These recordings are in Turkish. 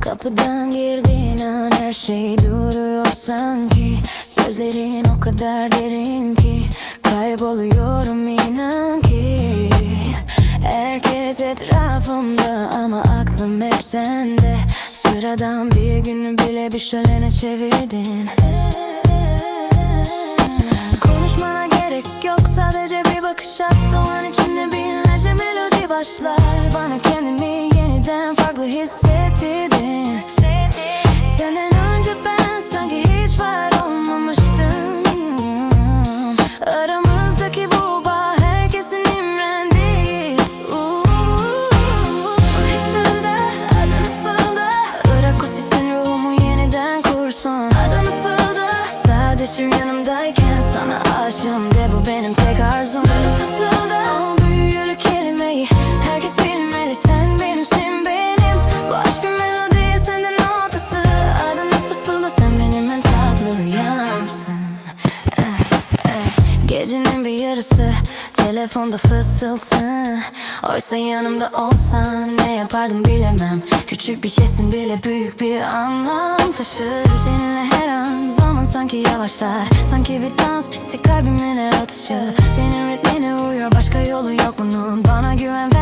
Kapıdan girdiğin an her şey duruyor sanki. Gözlerin o kadar derin ki Kayboluyorum inan ki. Herkes etrafımda ama aklım hep sende Sıradan bir günü bile bir şölene çevirdin. Konuşmana gerek yok sadece bir bakış at. O an içinde binlerce melodi başlar. Bana kendimi yeniden farklı hissettirdin yanımdayken sana aşığım. De bu benim tek arzum. Fısılda Gecenin bir yarısı Telefonda fısıltı. Oysa yanımda olsan Ne yapardım bilemem. Küçük bir jestin bile büyük bir anlam taşır. Seninle her an zaman sanki yavaşlar. Sanki bir dans pisti kalbimin atışı Senin ritmine uyuyor başka yolu yok bunun. Bana güven verdin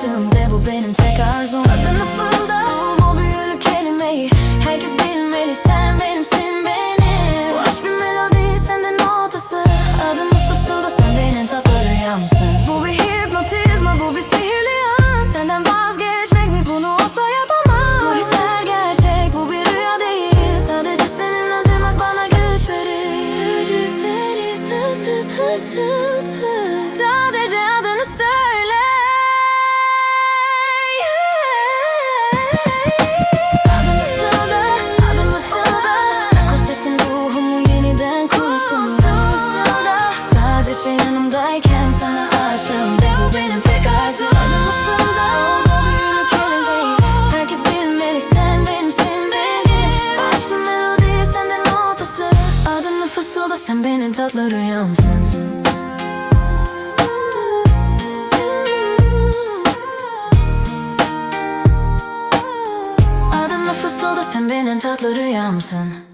aşığım de bu benim tek arzum. Adını fırla, o büyülü kelimeyi. Herkes bilmeli sen benimsin benim. Bu aşk bir melodi senden notası Adını fısılda sen benim tatlı rüyamsın Bu bir hipnotizma bu bir sihirli an. Senden vazgeçmek mi bunu asla yapamam. Bu hisler gerçek bu bir rüya değil. Sadece seninle duymak bana güç verir. Sadece seni Sadece adını sen benim tatlı rüyamsın. Adını fısılda sen benim tatlı rüyamsın